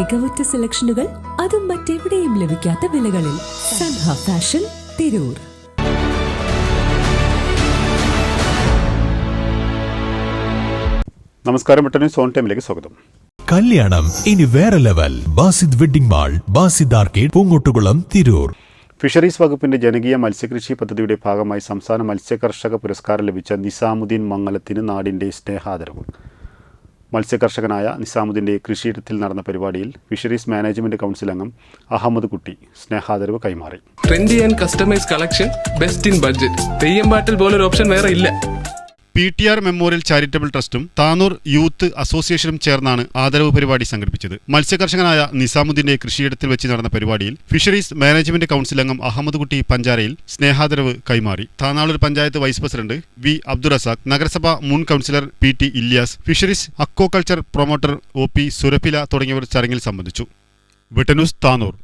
മികവുറ്റ സെലക്ഷനുകൾ അതും മറ്റെവിടെയും ലഭിക്കാത്ത വിലകളിൽ സൻഹ ഫാഷൻ തിരൂർ. നമസ്കാരം ബട്ടണി സോൺ ടൈമിലേക്ക് സ്വാഗതം. കല്യാണം ഇനി വേറെ level. Basid wedding mall Basid arcade Poongottukulam Tirur. Fisheries വകുപ്പിന്റെ ജനകീയ മത്സ്യകൃഷി പദ്ധതിയുടെ ഭാഗമായി സംസ്ഥാന മത്സ്യകർഷക പുരസ്കാരം ലഭിച്ച നിസാമുദ്ദീൻ മംഗലത്തിന് നാടിന്റെ സ്നേഹാദരവ്. മത്സ്യകർഷകനായ നിസാമുദ്ദീന്റെ കൃഷിയിടത്തിൽ നടന്ന പരിപാടിയിൽ ഫിഷറീസ് മാനേജ്മെന്റ് കൗൺസിൽ അംഗം അഹമ്മദ് കുട്ടി സ്നേഹാദരവ് കൈമാറി. Trendy and customise collection best in budget Theyyam പാട്ടിൽ പോലൊരു ഓപ്ഷൻ വേറെ ഇല്ല. P T R memorial charitable ട്രസ്റ്റും Tanur youth അസോസിയേഷനും ചേർന്നാണ് ആദരവ് പരിപാടി സംഘടിപ്പിച്ചത്. മത്സ്യകർഷകനായ നിസാമുദ്ദീന്റെ കൃഷിയിടത്തിൽ വെച്ച് നടന്ന പരിപാടിയിൽ ഫിഷറീസ് മാനേജ്മെന്റ് കൗൺസിൽ അംഗം അഹമ്മദ് കുട്ടി പഞ്ചാരയിൽ സ്നേഹാദരവ് കൈമാറി. Tanalur panchayat vice president V Abdurazak നഗരസഭ മുൻ councillor P T Ilyas fisheries aquaculture promoter O P Surafila തുടങ്ങിയവർ ചടങ്ങിൽ സംബന്ധിച്ചു. താനൂർ.